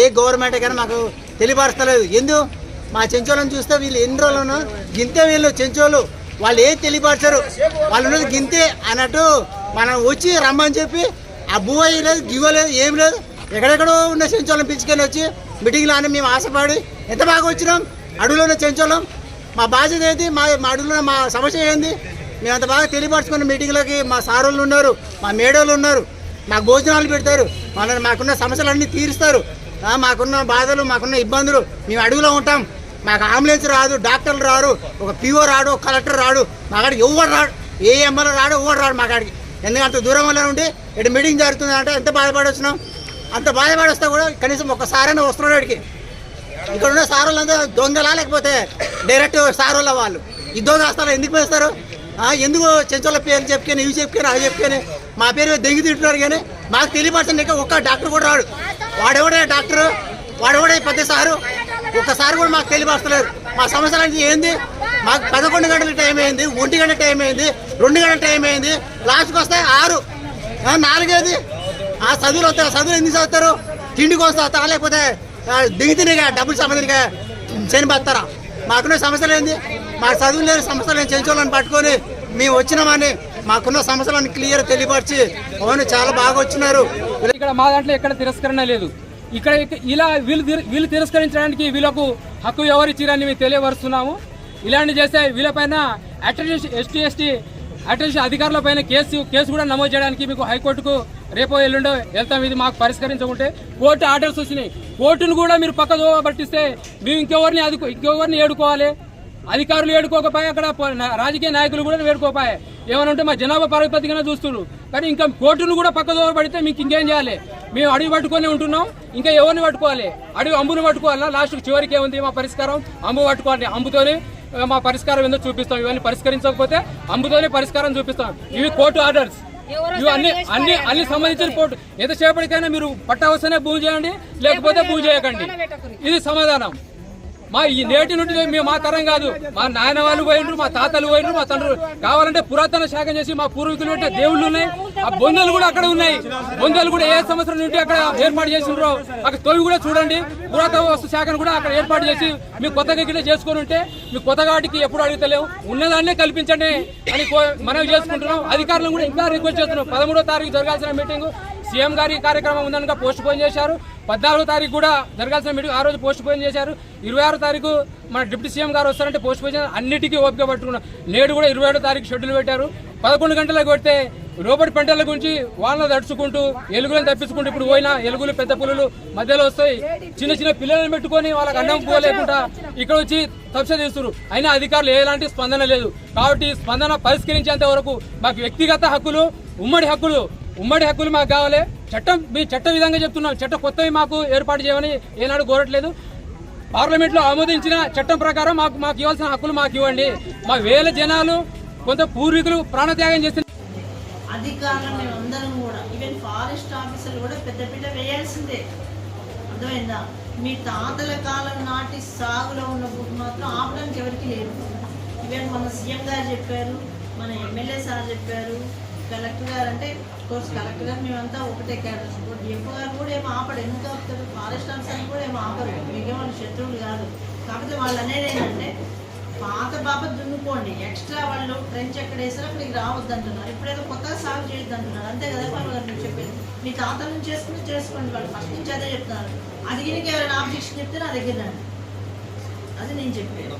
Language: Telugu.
ఏ గవర్నమెంట్ కానీ మాకు తెలియపరచలేదు ఎందు? మా చెంచోళ్ళని చూస్తే వీళ్ళు ఎన్ని రోజులను గింతే వీళ్ళు చెంచోళ్ళు. వాళ్ళు ఏది తెలియపరచరు. వాళ్ళు గింతే అన్నట్టు మనం వచ్చి రమ్మని చెప్పి ఆ భూ లేదు గివ్వ లేదు ఏం లేదు. ఎక్కడెక్కడో ఉన్న చెంచోళ్ళని పిలుచుకొని వచ్చి మీటింగ్లో అని మేము ఆశపడి ఎంత బాగా వచ్చినాం? అడవిలో ఉన్న చెంచోళ్ళం. మా బాధ్యత ఏంటి మా మా అడవిలో మా సమస్య ఏంది? మేము అంత బాగా తెలియపరచుకున్న మీటింగ్లకి మా సారోళ్ళు ఉన్నారు మా మేడోళ్ళు ఉన్నారు. మాకు భోజనాలు పెడతారు. మన మాకున్న సమస్యలన్నీ తీరుస్తారు. మాకున్న బాధలు మాకున్న ఇబ్బందులు మేము అడవిలో ఉంటాం. మాకు అంబులెన్స్ రాదు డాక్టర్లు రారు ఒక పిఓ రాడు ఒక కలెక్టర్ రాడు మాకాడికి ఎవరు రాడు ఏ ఎమ్మెల్యే రాడు ఎవరు రాడు మాకాడికి ఎందుకంటే దూరం దూరంలో ఉండి ఇక్కడ మీటింగ్ జరుగుతుంది అంటే ఎంత బాధపడి వచ్చినాం అంత బాధపడి వస్తే కూడా కనీసం ఒక్కసారైనా వస్తున్నాడు వాడికి. ఇక్కడ ఉన్న సారోళ్ళంతా దొంగలా లేకపోతే డైరెక్ట్ సారోళ్ళ వాళ్ళు? ఈ దొంగ ఎందుకు వేస్తారు ఎందుకు చెంచోళ్ళ పేరు చెప్పుకొని ఇవి చెప్పుకొని అవి చెప్పుకొని? మా పేరు మీద దెంగి తింటున్నారు కానీ మాకు తెలియపరచండి ఇంకా ఒక్క డాక్టర్ కూడా రాడు. వాడెవడే డాక్టరు? వాడెవడే పెద్ద సారు? ఒక్కసారి కూడా మాకు తెలియపరచలేరు మా సమస్యలన్నీ ఏంది? మాకు పదకొండు గంటల టైం అయింది ఒంటి గంట టైం అయింది రెండు గంటల టైం అయింది లాస్ట్కి వస్తే ఆరు నాలుగేది? ఆ చదువులు వస్తారు చదువులు ఎందుకు చదువుతారు? తిండికి వస్తా లేకపోతే దిగుతున్నాయిగా డబ్బులు సంబంధింగా చనిపోతారా మాకున్న సమస్యలు ఏంది? మా చదువు లేని సమస్యలు చెంచోళ్ళని పట్టుకొని మేము వచ్చినామని మాకున్న సమస్యలను క్లియర్ తెలియపరిచి అవును చాలా బాగా వచ్చినారు. ఇక్కడ మా దాంట్లో ఎక్కడ తిరస్కరణ లేదు. ఇక్కడ ఇలా వీళ్ళు వీళ్ళు తిరస్కరించడానికి వీళ్ళకు హక్కు ఎవరిచ్చిరని మేము తెలియపరుస్తున్నాము. ఇలాంటి చేస్తే వీళ్ళపైన అటెన్షన్ ఎస్టీ ఎస్టీ అటెన్షన్ అధికారుల పైన కేసు కేసు కూడా నమోదు చేయడానికి మీకు హైకోర్టుకు రేపో ఎల్లుండో వెళ్తాం. ఇది మాకు పరిష్కరించకుంటే కోర్టు ఆర్డర్స్ వచ్చినాయి. కోర్టును కూడా మీరు పక్క పట్టిస్తే మేము ఇంకెవరిని అది ఇంకెవరిని ఏడుకోవాలి? అధికారులు ఏడుకోకపోయి అక్కడ రాజకీయ నాయకులు కూడా ఏడుకోపాయి ఏమని ఉంటే మా జనాభా పరపతిగానే చూస్తున్నారు. కానీ ఇంకా కోర్టును కూడా పక్క పడితే మీకు ఇంకేం చేయాలి? మేము అడవి పట్టుకొని ఉంటున్నాం ఇంకా ఎవరిని పట్టుకోవాలి? అడవి అంబుని పట్టుకోవాలా? లాస్ట్ చివరికి ఏముంది మా పరిష్కారం? అంబు పట్టుకోవాలి. అంబుతోనే మా పరిష్కారం ఏందో చూపిస్తాం. ఇవన్నీ పరిష్కరించకపోతే అంబుతోనే పరిష్కారం చూపిస్తాం. ఇవి కోర్టు ఆర్డర్స్. ఇవి అన్ని అన్ని అన్ని సంబంధించిన కోర్టు. ఎంతసేపటికైనా మీరు పట్టవసనే భూమి చేయండి లేకపోతే భూమి చేయకండి. ఇది సమాధానం. మా ఈ నేటి నుండి మేము మా తరం కాదు. మా నాయన వాళ్ళు పోయిండ్రు మా తాతలు పోయినరు మా తండ్రులు. కావాలంటే పురాతన శాఖ చేసి మా పూర్వీకులు పెట్టిన దేవుళ్ళు ఉన్నాయి. ఆ బొందలు కూడా అక్కడ ఉన్నాయి. బొందలు కూడా ఏ సంవత్సరం నుండి అక్కడ ఏర్పాటు చేసినారో అక్కడ తొవి కూడా చూడండి. పురాతన వస్తు శాఖను కూడా అక్కడ ఏర్పాటు చేసి మీ కొత్తగా గిట్ట చేసుకొని ఉంటే మీ కొత్తగాటికి ఎప్పుడు అడుగుతలేము ఉన్నదాన్నే కల్పించండి అని మనం చేసుకుంటున్నాం. అధికారులు కూడా ఇంకా రిక్వెస్ట్ చేస్తున్నాం. పదమూడో తారీఖు జరగాల్సిన మీటింగ్ సీఎం గారి కార్యక్రమం ఉందనుక పోస్ట్ పోన్ చేశారు. పద్నాలుగో తారీఖు కూడా జరగాల్సిన మీటింగ్ ఆ రోజు పోస్ట్ పోన్ చేశారు. ఇరవై ఆరో తారీఖు మన డిప్యూటీ సీఎం గారు వస్తారంటే పోస్ట్ పోన్ చేశారు. అన్నిటికీ ఓపిక పట్టుకున్నాం నేడు కూడా ఇరవై ఏడో తారీఖు షెడ్యూల్ పెట్టారు. పదకొండు గంటలకు కొడితే రోబోట్ పంటల గురించి వాళ్ళని తడుచుకుంటూ ఎలుగులను తప్పించుకుంటూ ఇప్పుడు పోయినా ఎలుగులు పెద్ద పులులు మధ్యలో వస్తాయి. చిన్న చిన్న పిల్లలను పెట్టుకొని వాళ్ళకి అన్నం పోలేకుండా ఇక్కడ వచ్చి తప్స చేస్తున్నారు. అయినా అధికారులు ఎలాంటి స్పందన లేదు. కాబట్టి స్పందన పరిష్కరించేంత వరకు మాకు వ్యక్తిగత హక్కులు ఉమ్మడి హక్కులు ఉమ్మడి హక్కులు మాకు కావాలి. చట్టం మీ చట్ట విధంగా చెప్తున్నాం. చట్ట కొత్తవి మాకు ఏర్పాటు చేయమని ఏనాడు కోరట్లేదు. పార్లమెంట్లో ఆమోదించిన చట్టం ప్రకారం మాకు మాకు ఇవ్వాల్సిన హక్కులు మాకు ఇవ్వండి. మా వేల జనాలు కొంత పూర్వీకులు ప్రాణత్యాగం చేసిన అధికారులు మేమందరం కూడా ఈవెన్ ఫారెస్ట్ ఆఫీసర్లు కూడా పెద్ద వేయాల్సిందే. అర్థమైందా? మీ తాతల కాలం నాటి సాగులో ఉన్న భూమి మాత్రం ఆపడానికి ఎవరికి లేదు. ఈవెన్ మన సీఎం గారు చెప్పారు మన ఎమ్మెల్యే సార్ చెప్పారు కలెక్టర్ గారు అంటే కోర్స్ కలెక్టర్ గారు మేమంతా ఒకటే క్యాడర్స్ డిఎఫ్ఓ గారు కూడా ఏమో ఆపడు ఎందుకు ఆపుతారు ఫారెస్ట్ ఆఫీసర్ కూడా ఏమో ఆపరు. మీకే వాళ్ళు శత్రువులు కాదు. కాకపోతే వాళ్ళు అనేది ఏంటంటే పాత బాబ దున్నుకోండి. ఎక్స్ట్రా వాళ్ళు ట్రెంచ్ ఎక్కడ వేసారో అక్కడికి రావద్దు అంటున్నారు. ఇప్పుడేదో కొత్తగా సాగు చేయొద్దు అంటున్నారు. అంతే కదా వాళ్ళు గారు మీరు చెప్పేది. మీ తాత నుంచి చేసుకుని చేసుకోండి. వాళ్ళు ఫస్ట్ నుంచి అదే చెప్తున్నారు. అది ఎవరైనా ఆబ్జెక్షన్ చెప్తే నా దగ్గర అది నేను చెప్పేది.